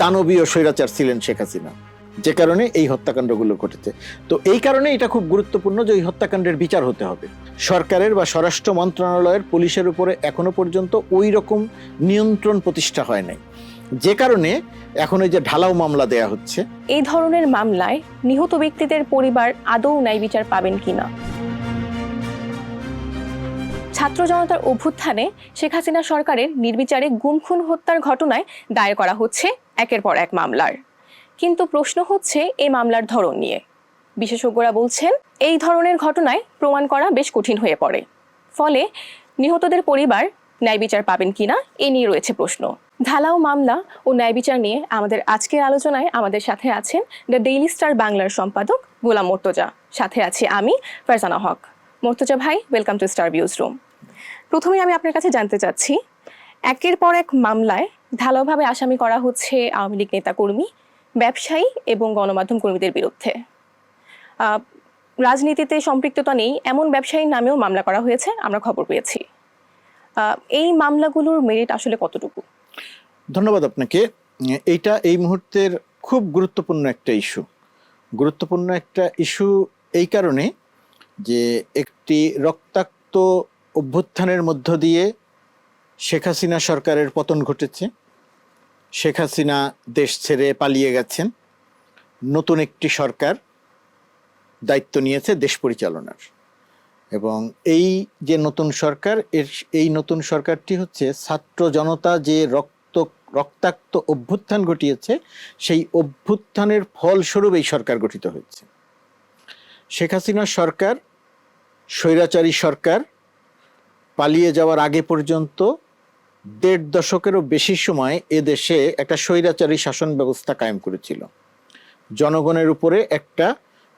দানবীয় স্বৈরাচার ছিলেন শেখ হাসিনা। যে কারণে এই হত্যাকাণ্ডগুলো ঘটেছে। তো এই কারণে এটা খুব গুরুত্বপূর্ণ যে এই হত্যাকাণ্ডের বিচার হতে হবে। সরকারের বা স্বরাষ্ট্র মন্ত্রণালয়ের পুলিশের উপরে এখনও পর্যন্ত ওই রকম নিয়ন্ত্রণ প্রতিষ্ঠা হয় নাই। যে কারণে এখন ওই যে ঢালাও মামলা দেয়া হচ্ছে। এই ধরনের মামলায় নিহত ব্যক্তিদের পরিবার আদৌ ন্যায় বিচার পাবেন কিনা? ছাত্র জনতার অভ্যুত্থানে শেখ হাসিনা সরকারের নির্বিচারে গুম খুন হত্যার ঘটনায় দায়ের করা হচ্ছে একের পর এক মামলার। কিন্তু প্রশ্ন হচ্ছে এই মামলার ধরন নিয়ে। বিশেষজ্ঞরা বলছেন, এই ধরনের ঘটনায় প্রমাণ করা বেশ কঠিন হয়ে পড়ে। ফলে নিহতদের পরিবার ন্যায় বিচার পাবেন কিনা, এ নিয়ে রয়েছে প্রশ্ন। ঢালাও মামলা ও ন্যায় বিচার নিয়ে আমাদের আজকের আলোচনায় আমাদের সাথে আছেন দ্য ডেইলি স্টার বাংলার সম্পাদক গোলাম মোর্তজা। সাথে আছি আমি, ফারজানা হক। মোর্তজা ভাই, welcome to star views room. প্রথমে আমি আপনার কাছে জানতে চাচ্ছি, একের পর এক মামলায় ঢালাওভাবে আসামি করা হচ্ছে আওয়ামী লীগ নেতাকর্মী, ব্যবসায়ী এবং গণমাধ্যম কর্মীদের বিরুদ্ধে। রাজনীতিতে সম্পৃক্ততা নেই, এমন ব্যবসায়ীর নামেও মামলা করা হয়েছে, আমরা খবর পেয়েছি। এই মামলাগুলোর মেরিট আসলে কতটুকু? ধন্যবাদ আপনাকে। এইটা এই মুহূর্তের খুব গুরুত্বপূর্ণ একটা ইস্যু গুরুত্বপূর্ণ একটা ইস্যু এই কারণে যে একটি রক্তাক্ত অভ্যুত্থানের মধ্য দিয়ে শেখ হাসিনা সরকারের পতন ঘটেছে। শেখ হাসিনা দেশ ছেড়ে পালিয়ে গেছেন। নতুন একটি সরকার দায়িত্ব নিয়েছে দেশ পরিচালনার। এবং এই যে নতুন সরকার, এর এই নতুন সরকারটি হচ্ছে ছাত্র জনতা যে রক্ত, রক্তাক্ত অভ্যুত্থান ঘটিয়েছে, সেই অভ্যুত্থানের ফলস্বরূপ এই সরকার গঠিত হয়েছে। শেখ হাসিনা সরকার, স্বৈরাচারী সরকার, পালিয়ে যাওয়ার আগে পর্যন্ত দেড় দশকেরও বেশি সময় এ দেশে একটা স্বৈরাচারী শাসন ব্যবস্থা কায়েম করেছিল। জনগণের উপরে একটা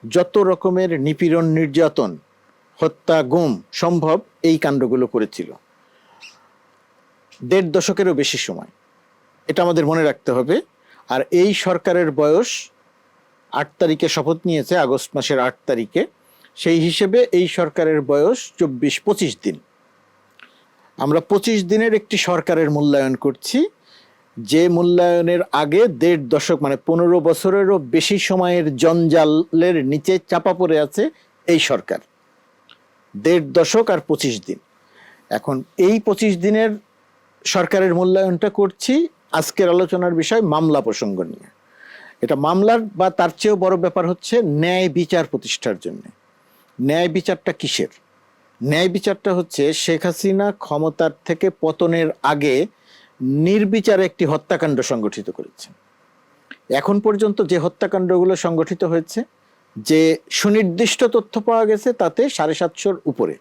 যত রকমের নিপীড়ন, নির্যাতন, হত্যা, গুম সম্ভব এই কাণ্ডগুলো করেছিল। দেড় দশকেরও বেশি সময়। এটা আমাদের মনে রাখতে হবে। আর এই সরকারের বয়স আট তারিখে শপথ নিয়েছে, আগস্ট মাসের আট তারিখে। সেই হিসেবে এই সরকারের বয়স চব্বিশ পঁচিশ দিন। আমরা পঁচিশ দিনের একটি সরকারের মূল্যায়ন করছি। যে মূল্যায়নের আগে দেড় দশক মানে পনেরো বছরেরও বেশি সময়ের জঞ্জালের নিচে চাপা পড়ে আছে এই সরকার। দেড় দশক আর পঁচিশ দিন। এখন এই পঁচিশ দিনের সরকারের মূল্যায়নটা করছি আজকের আলোচনার বিষয় মামলা প্রসঙ্গ নিয়ে। এটা মামলার বা তার চেয়েও বড় ব্যাপার হচ্ছে ন্যায় বিচার প্রতিষ্ঠার জন্য। ন্যায় বিচারটা কিসের? ন্যায় বিচারটা হচ্ছে শেখ হাসিনা ক্ষমতার থেকে পতনের আগে নির্বিচারে একটি হত্যাকাণ্ড সংগঠিত করেছেন। এখন পর্যন্ত যে হত্যাকাণ্ডগুলো সংগঠিত হয়েছে, যে সুনির্দিষ্ট তথ্য পাওয়া গেছে তাতে সাড়ে সাতশোর উপরে।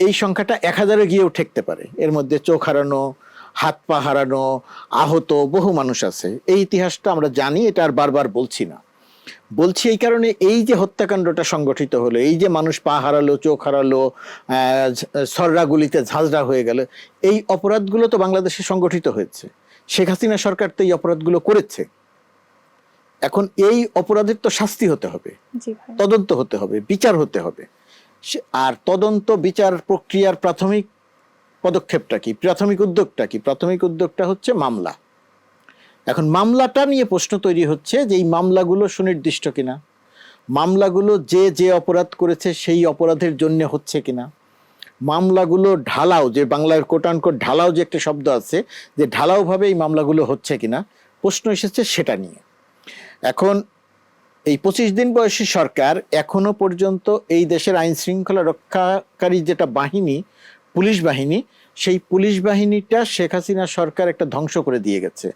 এই সংখ্যাটা এক হাজারে গিয়েও ঠেকতে পারে। এর মধ্যে চোখ হারানো, হাত পা হারানো, আহত বহু মানুষ আছে। এই ইতিহাসটা আমরা জানি, এটা আর বারবার বলছি না। বলছি এই কারণে এই যে হত্যাকাণ্ডটা সংগঠিত হলো এই যে মানুষ পা হারালো চোখ হারালো সররা গুলিতে ঝাঁঝরা হয়ে গেল এই অপরাধগুলো তো বাংলাদেশে সংগঠিত হয়েছে। শেখ হাসিনা সরকার তো এই অপরাধগুলো করেছে। এখন এই অপরাধের তো শাস্তি হতে হবে তদন্ত হতে হবে বিচার হতে হবে। আর তদন্ত বিচার প্রক্রিয়ার প্রাথমিক পদক্ষেপটা কি? প্রাথমিক উদ্যোগটা কি? প্রাথমিক উদ্যোগটা হচ্ছে মামলা। এখন মামলাটা নিয়ে প্রশ্ন তৈরি হচ্ছে যে এই মামলাগুলো সুনির্দিষ্ট কিনা? মামলাগুলো যে যে অপরাধ করেছে সেই অপরাধের জন্য হচ্ছে কিনা? মামলাগুলো ঢালাও, যে বাংলার কোটানকোট ঢালাও যে একটা শব্দ আছে, যে ঢালাওভাবে এই মামলাগুলো হচ্ছে কিনা? প্রশ্ন এসেছে সেটা নিয়ে। এখন এই পঁচিশ দিন বয়সী সরকার এখনও পর্যন্ত এই দেশের আইন শৃঙ্খলা রক্ষাকারী যেটা বাহিনী, পুলিশ বাহিনী সেই পুলিশ বাহিনীটা শেখ হাসিনা সরকার একটা ধ্বংস করে দিয়ে গেছে।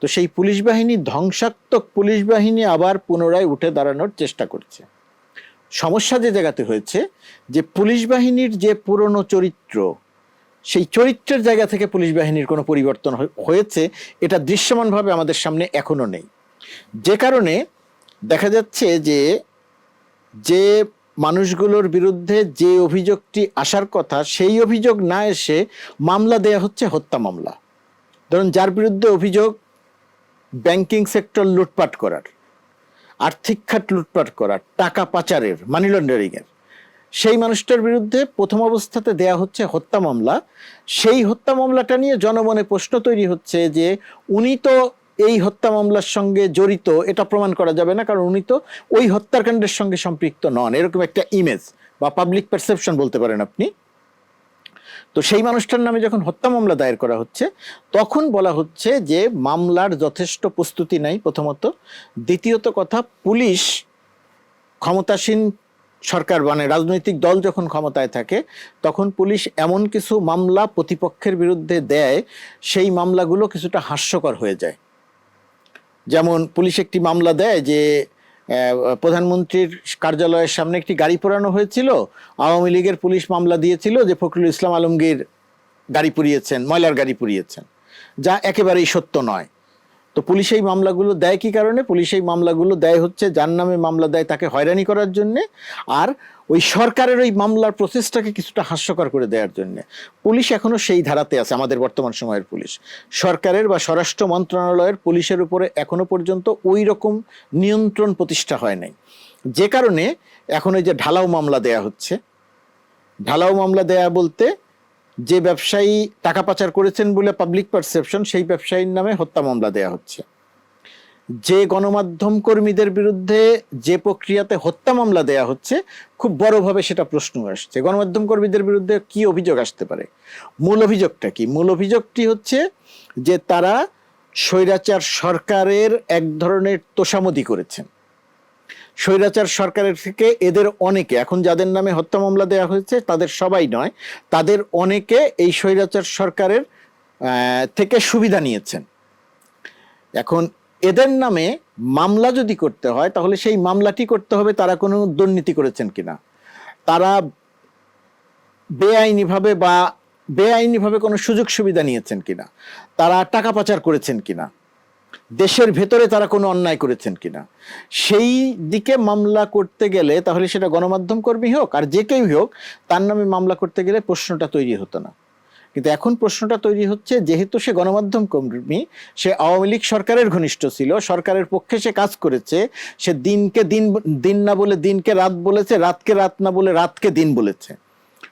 তো সেই পুলিশ বাহিনী ধ্বংসাত্মক পুলিশ বাহিনী আবার পুনরায় উঠে দাঁড়ানোর চেষ্টা করছে। সমস্যা যে জায়গাতে হয়েছে, যে পুলিশ বাহিনীর যে পুরনো চরিত্র, সেই চরিত্রের জায়গা থেকে পুলিশ বাহিনীর কোনো পরিবর্তন হয়ে- হয়েছে, এটা দৃশ্যমানভাবে আমাদের সামনে এখনও নেই। যে কারণে দেখা যাচ্ছে যে যে মানুষগুলোর বিরুদ্ধে যে অভিযোগটি আসার কথা, সেই অভিযোগ না এসে মামলা দেয়া হচ্ছে হত্যা মামলা। ধরুন, যার বিরুদ্ধে অভিযোগ ব্যাংকিং সেক্টর লুটপাট করার, আর্থিক খাত লুটপাট করার, টাকা পাচারের মানি লন্ডারিংয়ের সেই মানুষটার বিরুদ্ধে প্রথম অবস্থাতে দেয়া হচ্ছে হত্যা মামলা। সেই হত্যা মামলাটা নিয়ে জনমনে প্রশ্ন তৈরি হচ্ছে যে, উনি তো এই হত্যা মামলার সঙ্গে জড়িত, এটা প্রমাণ করা যাবে না, কারণ উনি তো ওই হত্যাকাণ্ডের সঙ্গে সম্পৃক্ত নন। এরকম একটা ইমেজ বা পাবলিক পারসেপশন বলতে পারেন আপনি। তো সেই মানুষটার নামে যখন হত্যা মামলা দায়ের করা হচ্ছে, তখন বলা হচ্ছে যে মামলার যথেষ্ট প্রস্তুতি নাই প্রথমত। দ্বিতীয়ত কথা, পুলিশ ক্ষমতাসীন সরকার মানে রাজনৈতিক দল যখন ক্ষমতায় থাকে, তখন পুলিশ এমন কিছু মামলা প্রতিপক্ষের বিরুদ্ধে দেয়, সেই মামলাগুলো কিছুটা হাস্যকর হয়ে যায়। যেমন পুলিশ একটি মামলা দেয় যে প্রধানমন্ত্রীর কার্যালয়ের সামনে একটি গাড়ি পোড়ানো হয়েছিল, আওয়ামী লীগের পুলিশ মামলা দিয়েছিল যে ফখরুল ইসলাম আলমগীর গাড়ি পুড়িয়েছেন, ময়লার গাড়ি পুড়িয়েছেন, যা একেবারেই সত্য নয়। তো পুলিশ এই মামলাগুলো দেয় কি কারণে? পুলিশ এই মামলাগুলো দেয় হচ্ছে যার নামে মামলা দেয় তাকে হয়রানি করার জন্য আর ওই সরকারের ওই মামলার প্রসেসটাকে কিছুটা হাস্যকর করে দেওয়ার জন্য। পুলিশ এখনও সেই ধারাতে আছে, আমাদের বর্তমান সময়ের পুলিশ। সরকারের বা স্বরাষ্ট্র মন্ত্রণালয়ের পুলিশের উপরে এখনও পর্যন্ত ওই রকম নিয়ন্ত্রণ প্রতিষ্ঠা হয় নাই। যে কারণে এখন ওই যে ঢালাও মামলা দেয়া হচ্ছে। ঢালাও মামলা দেয়া বলতে যে ব্যবসায়ী টাকা পাচার করেছেন বলে পাবলিক পারসেপশন সেই ব্যবসায়ীর নামে হত্যা মামলা দেয়া হচ্ছে। যে গণমাধ্যম কর্মীদের বিরুদ্ধে যে প্রক্রিয়াতে হত্যা মামলা দেয়া হচ্ছে, খুব বড়ভাবে সেটা প্রশ্ন আসছে। গণমাধ্যম কর্মীদের বিরুদ্ধে কি অভিযোগ আসতে পারে? মূল অভিযোগটা কি? মূল অভিযোগটি হচ্ছে যে তারা স্বৈরাচার সরকারের এক ধরনের তোষামদি করেছেন। স্বৈরাচার সরকারের থেকে এদের অনেকে, এখন যাদের নামে হত্যা মামলা দেওয়া হয়েছে, তাদের সবাই নয়, তাদের অনেকে এই স্বৈরাচার সরকারের থেকে সুবিধা নিয়েছেন। এখন এদের নামে মামলা যদি করতে হয়, তাহলে সেই মামলাটি করতে হবে, তারা কোনো দুর্নীতি করেছেন কিনা। তারা বেআইনিভাবে বা বেআইনিভাবে কোনো সুযোগ সুবিধা নিয়েছেন কিনা। তারা টাকা পাচার করেছেন কিনা। দেশের ভেতরে তারা কোনো অন্যায় করেছেন কিনা? সেই দিকে মামলা করতে গেলে তাহলে সেটা গণমাধ্যম কর্মী হোক আর যে কেউ হোক, তার নামে মামলা করতে গেলে প্রশ্নটা তৈরি হতো না। কিন্তু এখন প্রশ্নটা তৈরি হচ্ছে, যেহেতু সে গণমাধ্যম কর্মী, সে আওয়ামী লীগ সরকারের ঘনিষ্ঠ ছিল, সরকারের পক্ষে সে কাজ করেছে, সে দিনকে দিন দিন না বলে দিনকে রাত বলেছে, রাতকে রাত না বলে রাতকে দিন বলেছে।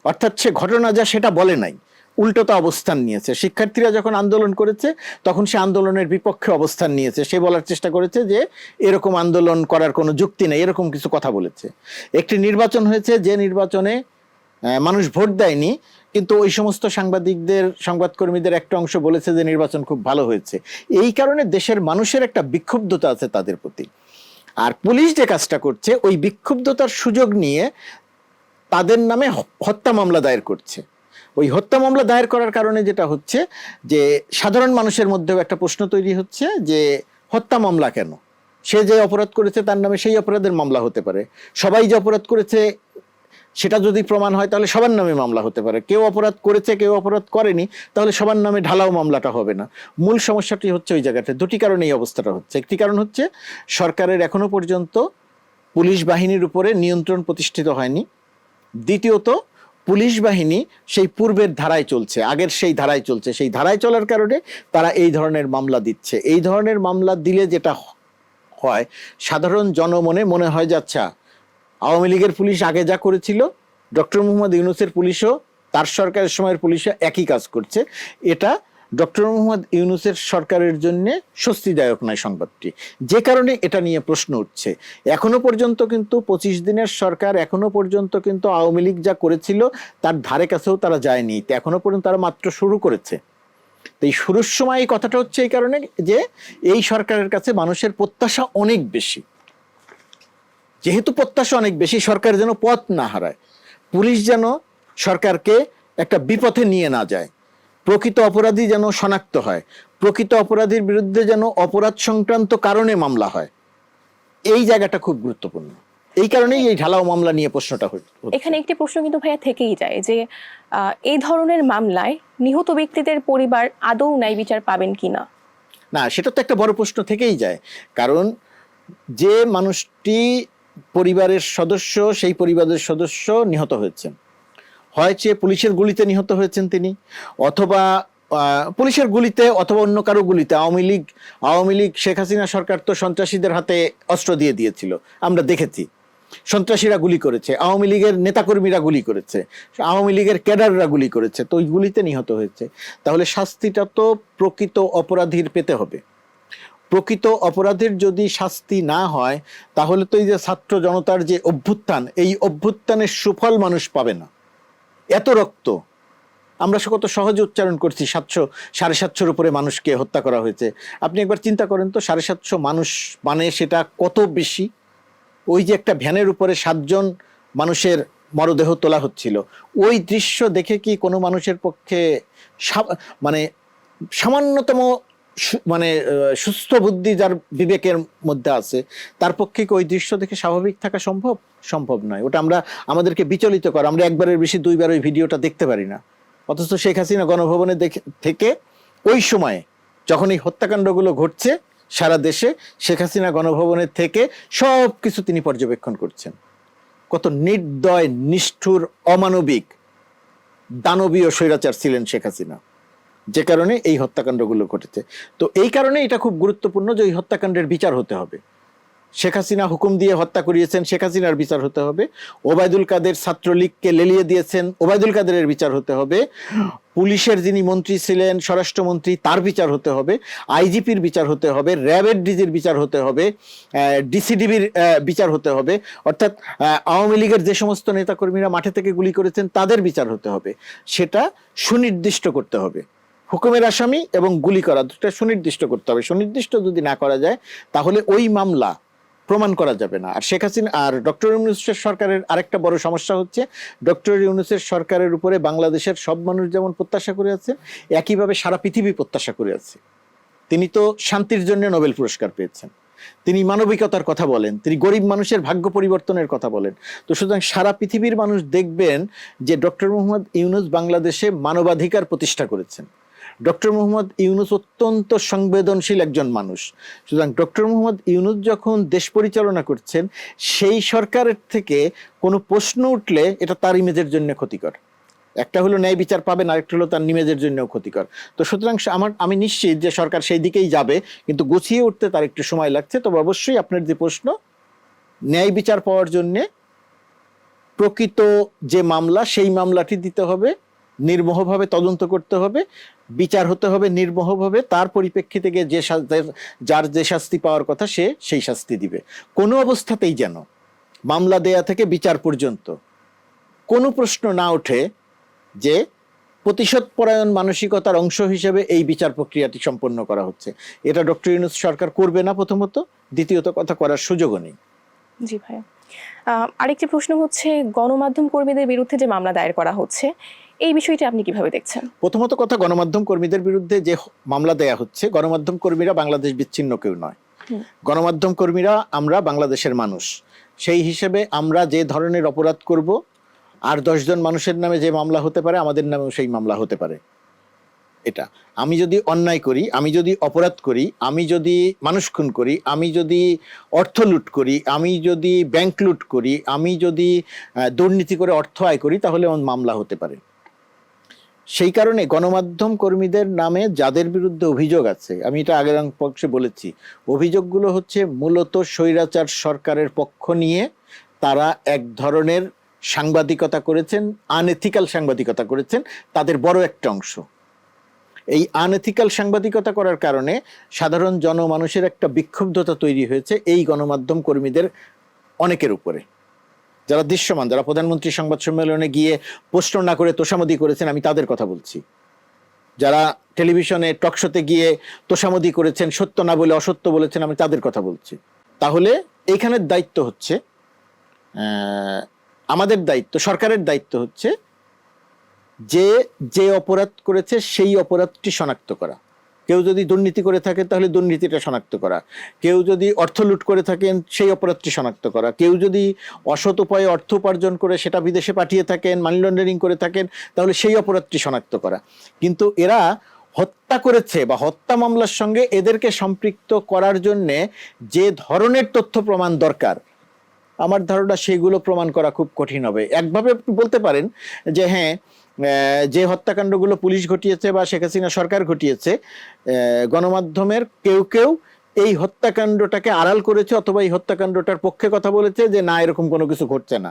অর্থাৎ সে ঘটনা যা সেটা বলে নাই। উল্টোটা অবস্থান নিয়েছে। শিক্ষার্থীরা যখন আন্দোলন করেছে, তখন সে আন্দোলনের বিপক্ষে অবস্থান নিয়েছে। সে বলার চেষ্টা করেছে যে, এরকম আন্দোলন করার কোনো যুক্তি নেই, এরকম কিছু কথা বলেছে। একটি নির্বাচন হয়েছে, যে নির্বাচনে মানুষ ভোট দেয়নি, কিন্তু ওই সমস্ত সাংবাদিকদের, সংবাদকর্মীদের একটা অংশ বলেছে যে নির্বাচন খুব ভালো হয়েছে। এই কারণে দেশের মানুষের একটা বিক্ষুব্ধতা আছে তাদের প্রতি। আর পুলিশ যে কাজটা করছে, ওই বিক্ষুব্ধতার সুযোগ নিয়ে তাদের নামে হত্যা মামলা দায়ের করছে। ওই হত্যা মামলা দায়ের করার কারণে যেটা হচ্ছে যে সাধারণ মানুষের মধ্যেও একটা প্রশ্ন তৈরি হচ্ছে যে হত্যা মামলা কেন? সে যে অপরাধ করেছে তার নামে সেই অপরাধের মামলা হতে পারে। সবাই যে অপরাধ করেছে সেটা যদি প্রমাণ হয় তাহলে সবার নামে মামলা হতে পারে। কেউ অপরাধ করেছে, কেউ অপরাধ করেনি, তাহলে সবার নামে ঢালাও মামলাটা হবে না। মূল সমস্যাটি হচ্ছে ওই জায়গাটা দুটি কারণে এই অবস্থাটা হচ্ছে। একটি কারণ হচ্ছে সরকারের এখনও পর্যন্ত পুলিশ বাহিনীর উপরে নিয়ন্ত্রণ প্রতিষ্ঠিত হয়নি। দ্বিতীয়ত পুলিশ বাহিনী সেই পূর্বের ধারায় চলছে, আগের সেই ধারায় চলছে। সেই ধারায় চলার কারণে তারা এই ধরনের মামলা দিচ্ছে। এই ধরনের মামলা দিলে যেটা হয়, সাধারণ জনমনে মনে হয় যে আচ্ছা আওয়ামী লীগের পুলিশ আগে যা করেছিল, ডক্টর মোহাম্মদ ইউনুসের পুলিশও, তার সরকারের সময়ের পুলিশও একই কাজ করছে। এটা ডক্টর মোহাম্মদ ইউনুসের সরকারের জন্য স্বস্তিদায়ক নয় সংবাদটি। যে কারণে এটা নিয়ে প্রশ্ন উঠছে। এখনও পর্যন্ত কিন্তু পঁচিশ দিনের সরকার, এখনও পর্যন্ত কিন্তু আওয়ামী লীগ যা করেছিল, তার ধারে কাছেও তারা যায়নি। এখনও পর্যন্ত তারা মাত্র শুরু করেছে। তো এই শুরুর সময় এই কথাটা হচ্ছে এই কারণে যে এই সরকারের কাছে মানুষের প্রত্যাশা অনেক বেশি। যেহেতু প্রত্যাশা অনেক বেশি, সরকার যেন পথ না হারায়। পুলিশ যেন সরকারকে একটা বিপথে নিয়ে না যায়। প্রকৃত অপরাধী যেন শনাক্ত হয় প্রকৃত অপরাধীর বিরুদ্ধে যেন অপরাধ সংক্রান্ত কারণে মামলা হয়। এই জায়গাটা খুব গুরুত্বপূর্ণ। এই কারণেই এই ঢালাও মামলা নিয়ে প্রশ্নটা হচ্ছে। এখানে একটি প্রশ্ন কিন্তু ভাইয়া থেকেই যায় যে এই ধরনের মামলায় নিহত ব্যক্তিদের পরিবার আদৌ ন্যায় বিচার পাবেন কিনা না সেটা তো একটা বড় প্রশ্ন থেকেই যায়। কারণ যে মানুষটি পরিবারের সদস্য সেই পরিবারের সদস্য নিহত হয়েছেন। হয়েছে পুলিশের গুলিতে নিহত হয়েছেন তিনি, অথবা পুলিশের গুলিতে অথবা অন্য কারও গুলিতে। আওয়ামী লীগ আওয়ামী লীগ, শেখ হাসিনা সরকার তো সন্ত্রাসীদের হাতে অস্ত্র দিয়ে দিয়েছিল। আমরা দেখেছি। সন্ত্রাসীরা গুলি করেছে। আওয়ামী লীগের নেতাকর্মীরা গুলি করেছে। আওয়ামী লীগের ক্যাডাররা গুলি করেছে। তো ওই গুলিতে নিহত হয়েছে। তাহলে শাস্তিটা তো প্রকৃত অপরাধীর পেতে হবে। প্রকৃত অপরাধের যদি শাস্তি না হয়, তাহলে তো এই যে ছাত্র জনতার যে অভ্যুত্থান, এই অভ্যুত্থানের সুফল মানুষ পাবে না। এত রক্ত। আমরা কত সহজে উচ্চারণ করছি, সাতশো, সাড়ে সাতশোর উপরে মানুষকে হত্যা করা হয়েছে। আপনি একবার চিন্তা করেন তো, সাড়ে সাতশো মানুষ মানে সেটা কত বেশি? ওই যে একটা ভ্যানের উপরে সাতজন মানুষের মরদেহ তোলা হচ্ছিল। ওই দৃশ্য দেখে কি কোনো মানুষের পক্ষে মানে সামান্যতম মানে সুস্থ বুদ্ধি যার বিবেকের মধ্যে আছে, তার পক্ষে ওই দৃশ্য দেখে স্বাভাবিক থাকা সম্ভব? সম্ভব নয়। ওটা আমরা, আমাদেরকে বিচলিত করে। আমরা একবারের বেশি দুইবার ওই ভিডিওটা দেখতে পারি না। অথচ শেখ হাসিনা গণভবনে থেকে ওই সময়ে যখন এই হত্যাকাণ্ডগুলো ঘটছে সারা দেশে, শেখ হাসিনা গণভবনের থেকে সব কিছু তিনি পর্যবেক্ষণ করছেন। কত নির্দয়, নিষ্ঠুর, অমানবিক, দানবীয় স্বৈরাচার ছিলেন শেখ হাসিনা। যে কারণে এই হত্যাকাণ্ডগুলো ঘটেছে। তো এই কারণে এটা খুব গুরুত্বপূর্ণ যে এই হত্যাকাণ্ডের বিচার হতে হবে। শেখ হাসিনা হুকুম দিয়ে হত্যা করিয়েছেন, শেখ হাসিনার বিচার হতে হবে। ওবায়দুল কাদের ছাত্রলীগকে লেলিয়ে দিয়েছেন, ওবায়দুল কাদেরের বিচার হতে হবে। পুলিশের যিনি মন্ত্রী ছিলেন, স্বরাষ্ট্রমন্ত্রী, তার বিচার হতে হবে। আইজিপির বিচার হতে হবে, র্যাবের ডিজির বিচার হতে হবে ডিসিডিবির বিচার হতে হবে। অর্থাৎ আওয়ামী লীগের যে সমস্ত নেতাকর্মীরা মাঠে থেকে গুলি করেছেন, তাদের বিচার হতে হবে। সেটা সুনির্দিষ্ট করতে হবে। হুকুমের আসামি এবং গুলি করা দুটা সুনির্দিষ্ট করতে হবে। সুনির্দিষ্ট যদি না করা যায়, তাহলে ওই মামলা প্রমাণ করা যাবে না। আর শেখ হাসিনা আর ডক্টর ইউনুসের সরকারের আরেকটা বড় সমস্যা হচ্ছে, ডক্টর ইউনুসের সরকারের উপরে বাংলাদেশের সব মানুষ যেমন প্রত্যাশা করে আছে, একইভাবে সারা পৃথিবী প্রত্যাশা করে আছে। তিনি তো শান্তির জন্য নোবেল পুরস্কার পেয়েছেন। তিনি মানবিকতার কথা বলেন, তিনি গরিব মানুষের ভাগ্য পরিবর্তনের কথা বলেন। তো সুতরাং সারা পৃথিবীর মানুষ দেখবেন যে ডক্টর মোহাম্মদ ইউনুস বাংলাদেশে মানবাধিকার প্রতিষ্ঠা করেছেন। ডক্টর মোহাম্মদ ইউনুস অত্যন্ত সংবেদনশীল একজন মানুষ। সুতরাং ডক্টর মোহাম্মদ ইউনুস যখন দেশ পরিচালনা করছেন, সেই সরকারের থেকে কোনো প্রশ্ন উঠলে এটা তার ইমেজের জন্য ক্ষতিকর। একটা হলো ন্যায় বিচার পাবেন, আরেকটা হলো তার নিমেজের জন্য ক্ষতিকর। তো সুতরাং আমার, আমি নিশ্চিত যে সরকার সেই দিকেই যাবে, কিন্তু গুছিয়ে উঠতে তার একটু সময় লাগছে। তবে অবশ্যই আপনার যে প্রশ্ন, ন্যায় বিচার পাওয়ার জন্যে প্রকৃত যে মামলা, সেই মামলাটি দিতে হবে, নির্মোহভাবে তদন্ত করতে হবে। বিচার হতে হবে নির্মোহভাবে তার পরিপ্রেক্ষিতে গিয়ে যে যার যে শাস্তি পাওয়ার কথা সে সেই শাস্তি দিবে। কোনো অবস্থাতেই যেন মামলা দেয়া থেকে বিচার পর্যন্ত কোনো প্রশ্ন না ওঠে যে প্রতিশোধ পরায়ণ মানসিকতার অংশ হিসেবে এই বিচার প্রক্রিয়াটি সম্পন্ন করা হচ্ছে। এটা ডক্টর ইউনুস সরকার করবে না প্রথমত। দ্বিতীয়ত কথা করার সুযোগও নেই। জি ভাইয়া। আরেকটি প্রশ্ন হচ্ছে, গণমাধ্যম কর্মীদের বিরুদ্ধে যে মামলা দায়ের করা হচ্ছে এই বিষয়টি আপনি কীভাবে দেখছেন? প্রথমত কথা গণমাধ্যম কর্মীদের বিরুদ্ধে যে মামলা দেয়া হচ্ছে গণমাধ্যম কর্মীরা বাংলাদেশ বিচ্ছিন্ন কেউ নয়। গণমাধ্যম কর্মীরা আমরা বাংলাদেশের মানুষ। সেই হিসেবে আমরা যে ধরনের অপরাধ করব আর দশজন মানুষের নামে যে মামলা হতে পারে আমাদের নামেও সেই মামলা হতে পারে। এটা। আমি যদি অন্যায় করি আমি যদি অপরাধ করি আমি যদি মানুষ খুন করি আমি যদি অর্থ লুট করি আমি যদি ব্যাংক লুট করি আমি যদি দুর্নীতি করে অর্থ আয় করি তাহলে আমার মামলা হতে পারে। সেই কারণে গণমাধ্যম কর্মীদের নামে যাদের বিরুদ্ধে অভিযোগ আছে, আমি এটা আগের পক্ষে বলেছি, অভিযোগগুলো হচ্ছে মূলত স্বৈরাচার সরকারের পক্ষ নিয়ে তারা এক ধরনের সাংবাদিকতা করেছেন আনএথিক্যাল সাংবাদিকতা করেছেন, তাদের বড় একটা অংশ। এই আনএথিক্যাল সাংবাদিকতা করার কারণে সাধারণ জনমানুষের একটা বিক্ষুব্ধতা তৈরি হয়েছে এই গণমাধ্যম কর্মীদের অনেকের উপরে। যারা দৃশ্যমান, যারা প্রধানমন্ত্রী সংবাদ সম্মেলনে গিয়ে প্রশ্ন না করে তোষামদি করেছেন, আমি তাদের কথা বলছি। যারা টেলিভিশনে টকশোতে গিয়ে তোষামদি করেছেন, সত্য না বলে অসত্য বলেছেন, আমি তাদের কথা বলছি। তাহলে এইখানের দায়িত্ব হচ্ছে আমাদের দায়িত্ব, সরকারের দায়িত্ব হচ্ছে যে যে অপরাধ করেছে, সেই অপরাধটি শনাক্ত করা। কেউ যদি দুর্নীতি করে থাকে, তাহলে দুর্নীতিটা শনাক্ত করা। কেউ যদি অর্থ লুট করে থাকেন, সেই অপরাধটি শনাক্ত করা। কেউ যদি অসৎ উপায়ে অর্থ উপার্জন করে সেটা বিদেশে পাঠিয়ে থাকেন মানি লন্ডারিং করে থাকেন, তাহলে সেই অপরাধটি শনাক্ত করা। কিন্তু এরা হত্যা করেছে বা হত্যা মামলার সঙ্গে এদেরকে সম্পৃক্ত করার জন্যে যে ধরনের তথ্য প্রমাণ দরকার, আমার ধারণা সেগুলো প্রমাণ করা খুব কঠিন হবে। একভাবে বলতে পারেন যে হ্যাঁ যে হত্যাকাণ্ডগুলো পুলিশ ঘটিয়েছে বা শেখ হাসিনা সরকার ঘটিয়েছে গণমাধ্যমের কেউ কেউ এই হত্যাকাণ্ডটাকে আড়াল করেছে অথবা এই হত্যাকাণ্ডটার পক্ষে কথা বলেছে যে না, এরকম কোনো কিছু ঘটছে না।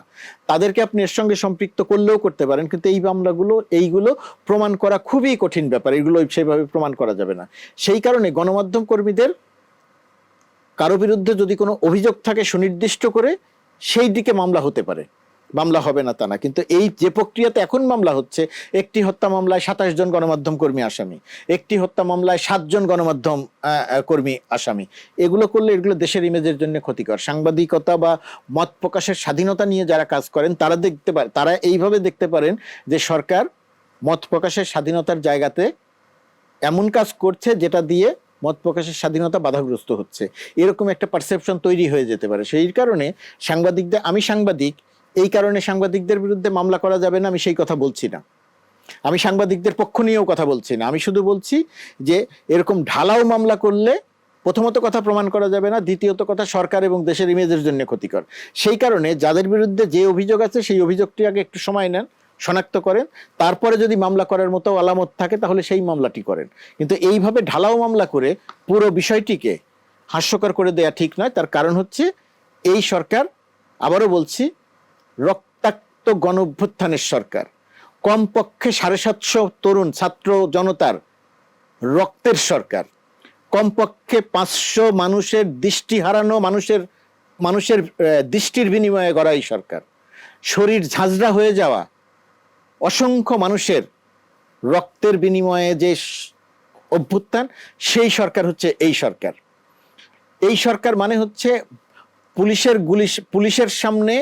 তাদেরকে আপনি এর সঙ্গে সম্পৃক্ত করলেও করতে পারেন, কিন্তু এই মামলাগুলো, এইগুলো প্রমাণ করা খুবই কঠিন ব্যাপার, এগুলো সেভাবে প্রমাণ করা যাবে না। সেই কারণে গণমাধ্যম কর্মীদের কারও বিরুদ্ধে যদি কোনো অভিযোগ থাকে সুনির্দিষ্ট করে, সেই দিকে মামলা হতে পারে। মামলা হবে না তা না। কিন্তু এই যে প্রক্রিয়াতে এখন মামলা হচ্ছে, একটি হত্যা মামলায় সাতাশ জন গণমাধ্যম কর্মী আসামি, একটি হত্যা মামলায় সাতজন গণমাধ্যম কর্মী আসামি। এগুলো করলে এগুলো দেশের ইমেজের জন্য ক্ষতিকর। সাংবাদিকতা বা মত প্রকাশের স্বাধীনতা নিয়ে যারা কাজ করেন, তারা দেখতে পারে তারা এইভাবে দেখতে পারেন যে সরকার মত প্রকাশের স্বাধীনতার জায়গাতে এমন কাজ করছে যেটা দিয়ে মত প্রকাশের স্বাধীনতা বাধাগ্রস্ত হচ্ছে। এরকম একটা পারসেপশন তৈরি হয়ে যেতে পারে। সেই কারণে সাংবাদিকদের, আমি সাংবাদিক এই কারণে সাংবাদিকদের বিরুদ্ধে মামলা করা যাবে না, আমি সেই কথা বলছি না। আমি সাংবাদিকদের পক্ষ নিয়েও কথা বলছি না। আমি শুধু বলছি যে এরকম ঢালাও মামলা করলে প্রথমত কথা প্রমাণ করা যাবে না, দ্বিতীয়ত কথা সরকার এবং দেশের ইমেজের জন্য ক্ষতিকর। সেই কারণে যাদের বিরুদ্ধে যে অভিযোগ আছে, সেই অভিযোগটি আগে একটু সময় নেন, শনাক্ত করেন, তারপরে যদি মামলা করার মতো আলামত থাকে, তাহলে সেই মামলাটি করেন। কিন্তু এইভাবে ঢালাও মামলা করে পুরো বিষয়টিকে হাস্যকর করে দেয়া ঠিক নয়। তার কারণ হচ্ছে এই সরকার, আবারও বলছি রক্তাক্ত গণ অভ্যুত্থানের সরকার। কমপক্ষে সাড়ে সাতশো তরুণ ছাত্র জনতার রক্তের সরকার। কমপক্ষে পাঁচশো মানুষের দৃষ্টি হারানো মানুষের মানুষের দৃষ্টির বিনিময়ে গড়া এই সরকার। শরীর ঝাঁঝরা হয়ে যাওয়া অসংখ্য মানুষের রক্তের বিনিময়ে যে অভ্যুত্থান, সেই সরকার হচ্ছে এই সরকার। এই সরকার মানে হচ্ছে পুলিশের গুলি পুলিশের সামনে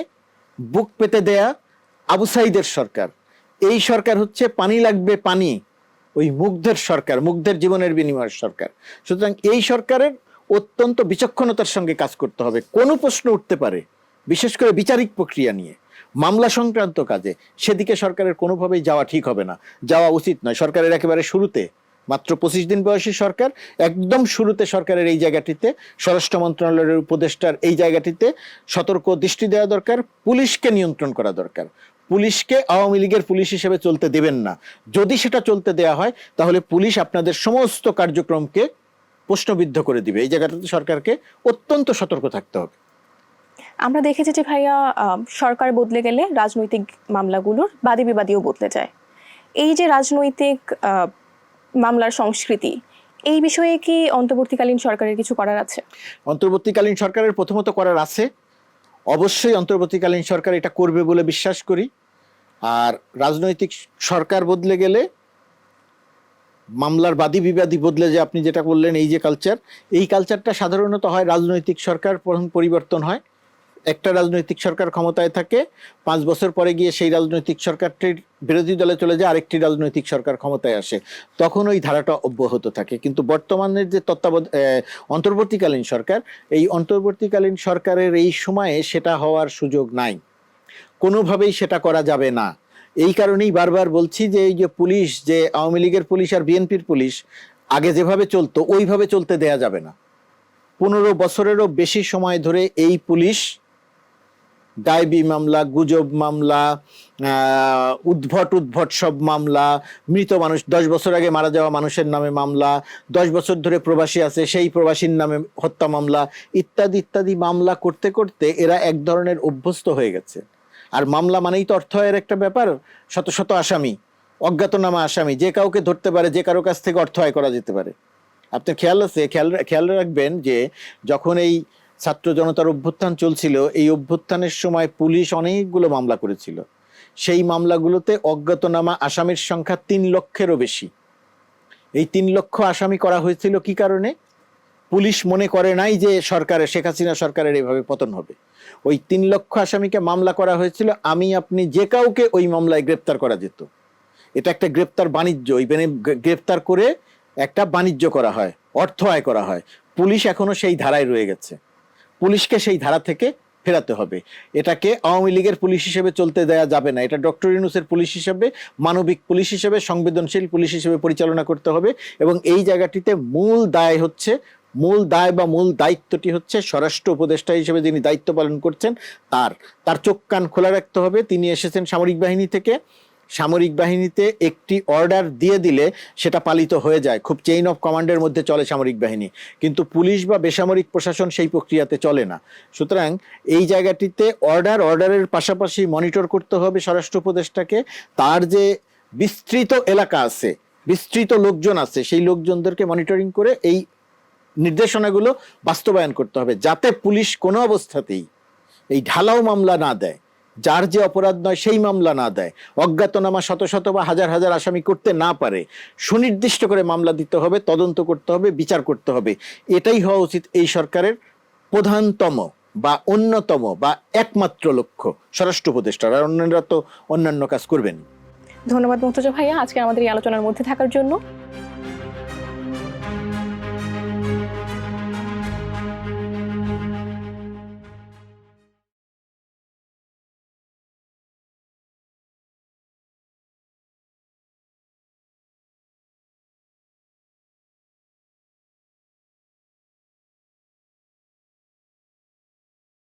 বুক পেতে দেয়া আবু সাইদের সরকার। এই সরকার হচ্ছে পানি লাগবে পানি, ওই মুগ্ধের সরকার, মুগ্ধের জীবনের বিনিময়ের সরকার। সুতরাং এই সরকারের অত্যন্ত বিচক্ষণতার সঙ্গে কাজ করতে হবে। কোনো প্রশ্ন উঠতে পারে, বিশেষ করে বিচারিক প্রক্রিয়া নিয়ে। মামলা সংক্রান্ত কাজে, সেদিকে সরকারের কোনোভাবেই যাওয়া ঠিক হবে না। যাওয়া উচিত নয়। সরকারের একেবারে শুরুতে মাত্র পঁচিশ দিন বয়সী সরকার, একদম শুরুতে সরকারের এই জায়গাটিতে, স্বরাষ্ট্র মন্ত্রণালয়ের উপদেষ্টার এই জায়গাটিতে সতর্ক দৃষ্টি দেওয়া দরকার, পুলিশকে নিয়ন্ত্রণ করা দরকার। পুলিশকে আওয়ামী লীগের পুলিশ হিসেবে চলতে দেবেন না। যদি সেটা চলতে দেয়া হয়, তাহলে পুলিশ আপনাদের সমস্ত কার্যক্রমকে প্রশ্নবিদ্ধ করে দিবে। এই জায়গাটাতে সরকারকে অত্যন্ত সতর্ক থাকতে হবে। আমরা দেখেছি যে ভাইয়া সরকার বদলে গেলে রাজনৈতিক মামলাগুলোর বাদী বিবাদীও বদলে যায়। এই যে রাজনৈতিক মামলার সংস্কৃতি। এই বিষয়ে কি অন্তর্বর্তীকালীন সরকারের কিছু করার আছে? অন্তর্বর্তীকালীন সরকারের প্রথমত করার আছে। অবশ্যই অন্তর্বর্তীকালীন সরকার এটা করবে বলে বিশ্বাস করি। আর রাজনৈতিক সরকার বদলে গেলে, মামলার বাদী বিবাদী বদলে যে আপনি যেটা বললেন, এই যে কালচার এই কালচারটা সাধারণত হয় রাজনৈতিক সরকার প্রথম পরিবর্তন হয়। একটা রাজনৈতিক সরকার ক্ষমতায় থাকে, পাঁচ বছর পরে গিয়ে সেই রাজনৈতিক সরকারটির বিরোধী দলে চলে যায়, আরেকটি রাজনৈতিক সরকার ক্ষমতায় আসে। তখন ওই ধারাটা অব্যাহত থাকে। কিন্তু বর্তমানের যে তত্ত্বাবধান অন্তর্বর্তীকালীন সরকার, এই অন্তর্বর্তীকালীন সরকারের এই সময়ে সেটা হওয়ার সুযোগ নাই। কোনোভাবেই সেটা করা যাবে না। এই কারণেই বারবার বলছি যে, এই যে পুলিশ, যে আওয়ামী লীগের পুলিশ আর বিএনপির পুলিশ, আগে যেভাবে চলতো, ওইভাবে চলতে দেয়া যাবে না। পনেরো বছরেরও বেশি সময় ধরে এই পুলিশ ডাইবি মামলা, গুজব মামলা উদ্ভট উদ্ভট সব মামলা, মৃত মানুষ, দশ বছর আগে মারা যাওয়া মানুষের নামে মামলা, দশ বছর ধরে প্রবাসী আছে, সেই প্রবাসীর নামে হত্যা মামলা, ইত্যাদি ইত্যাদি মামলা করতে করতে এরা এক ধরনের অভ্যস্ত হয়ে গেছে। আর মামলা মানেই তো অর্থ আয়ের একটা ব্যাপার, শত শত আসামি, অজ্ঞাতনামা আসামি, যে কাউকে ধরতে পারে, যে কারও কাছ থেকে অর্থ আয় করা যেতে পারে। আপনার খেয়াল আছে, খেয়াল খেয়াল রাখবেন যে যখন এই ছাত্র জনতার অভ্যুত্থান চলছিল, এই অভ্যুত্থানের সময় পুলিশ অনেকগুলো মামলা করেছিল। সেই মামলাগুলোতে অজ্ঞাতনামা আসামির সংখ্যা তিন লক্ষেরও বেশি। এই তিন লক্ষ আসামি করা হয়েছিল কি কারণে? পুলিশ মনে করে নাই যে সরকারের শেখ হাসিনা সরকারের এভাবে পতন হবে। ওই তিন লক্ষ আসামিকে মামলা করা হয়েছিল, আমি, আপনি যে কাউকে ওই মামলায় গ্রেপ্তার করা যেত। এটা একটা গ্রেপ্তার বাণিজ্য ওই গ্রেপ্তার করে একটা বাণিজ্য করা হয়, অর্থ আয় করা হয়। পুলিশ এখনও সেই ধারায় রয়ে গেছে। পুলিশকে সেই ধারা থেকে ফেরাতে হবে। এটাকে আওয়ামী লীগের পুলিশ হিসেবে চলতে দেয়া যাবে না। এটা ডক্টর ইউনুসের পুলিশ হিসেবে, মানবিক পুলিশ হিসেবে, সংবেদনশীল পুলিশ হিসেবে পরিচালনা করতে হবে এবং এই জায়গাটিতে মূল দায় হচ্ছে, মূল দায় বা মূল দায়িত্বটি হচ্ছে স্বরাষ্ট্র উপদেষ্টা হিসেবে যিনি দায়িত্ব পালন করছেন, তার। তার চোখ কান খোলা রাখতে হবে। তিনি এসেছেন সামরিক বাহিনী থেকে। সামরিক বাহিনীতে একটি অর্ডার দিয়ে দিলে সেটা পালিত হয়ে যায়। খুব চেইন অফ কমান্ডের মধ্যে চলে সামরিক বাহিনী। কিন্তু পুলিশ বা বেসামরিক প্রশাসন সেই প্রক্রিয়াতে চলে না। সুতরাং এই জায়গাটিতে অর্ডার অর্ডারের পাশাপাশি মনিটর করতে হবে স্বরাষ্ট্র উপদেষ্টাকে। তার যে বিস্তৃত এলাকা আছে, বিস্তৃত লোকজন আছে, সেই লোকজনদেরকে মনিটরিং করে এই নির্দেশনাগুলো বাস্তবায়ন করতে হবে। যাতে পুলিশ কোনো অবস্থাতেই এই ঢালাও মামলা না দেয়। যার যে অপরাধ নয় সেই মামলা না দেয়। অজ্ঞাতনামা শত শত বা হাজার হাজার আসামি করতে না পারে। সুনির্দিষ্ট করে মামলা দিতে হবে, তদন্ত করতে হবে, বিচার করতে হবে। এটাই হওয়া উচিত এই সরকারের প্রধানতম বা অন্যতম বা একমাত্র লক্ষ্য স্বরাষ্ট্র উপদেষ্টার। আর অন্যরা তো অন্যান্য কাজ করবেন ধন্যবাদ মুর্তজা ভাইয়া। আজকে আমাদের এই আলোচনার মধ্যে থাকার জন্য।